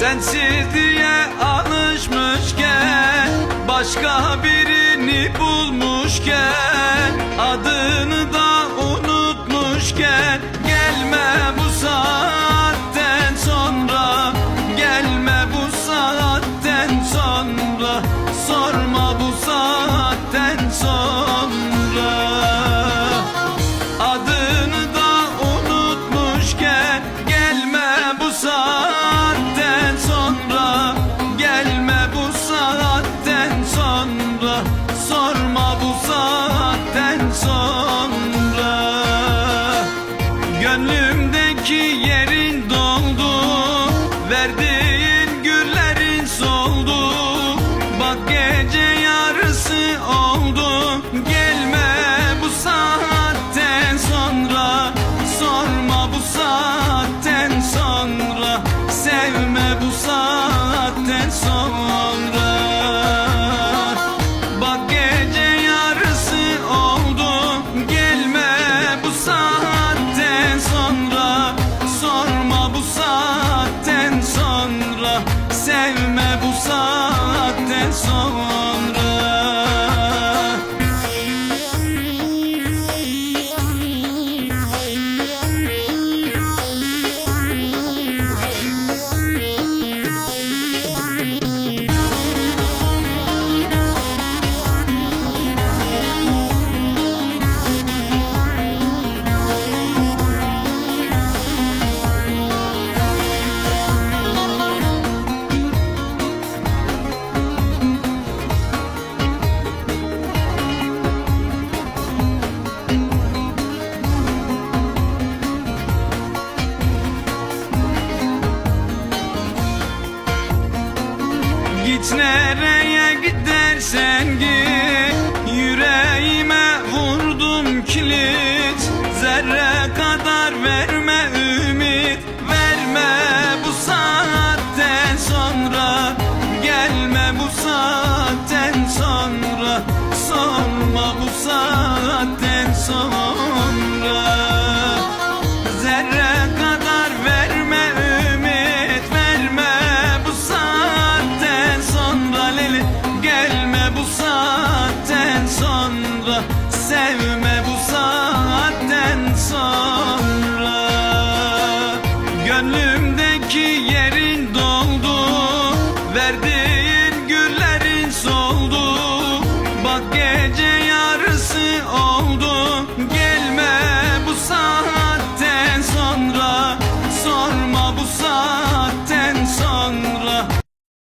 Sensizliğe alışmışken Başka birini bulmuşken Adını da unutmuşken Gelme Verdiğin Git nereye gidersen git Yüreğime vurdum kilit. Zerre kadar verme ümit Verme bu saatten sonra. Gelme bu saatten sonra Sorma bu saatten sonra Gelme bu saatten sonra Sevme bu saatten sonra. Gönlümdeki yerin doldu Verdiğin güllerin soldu. Bak gece yarısı oldu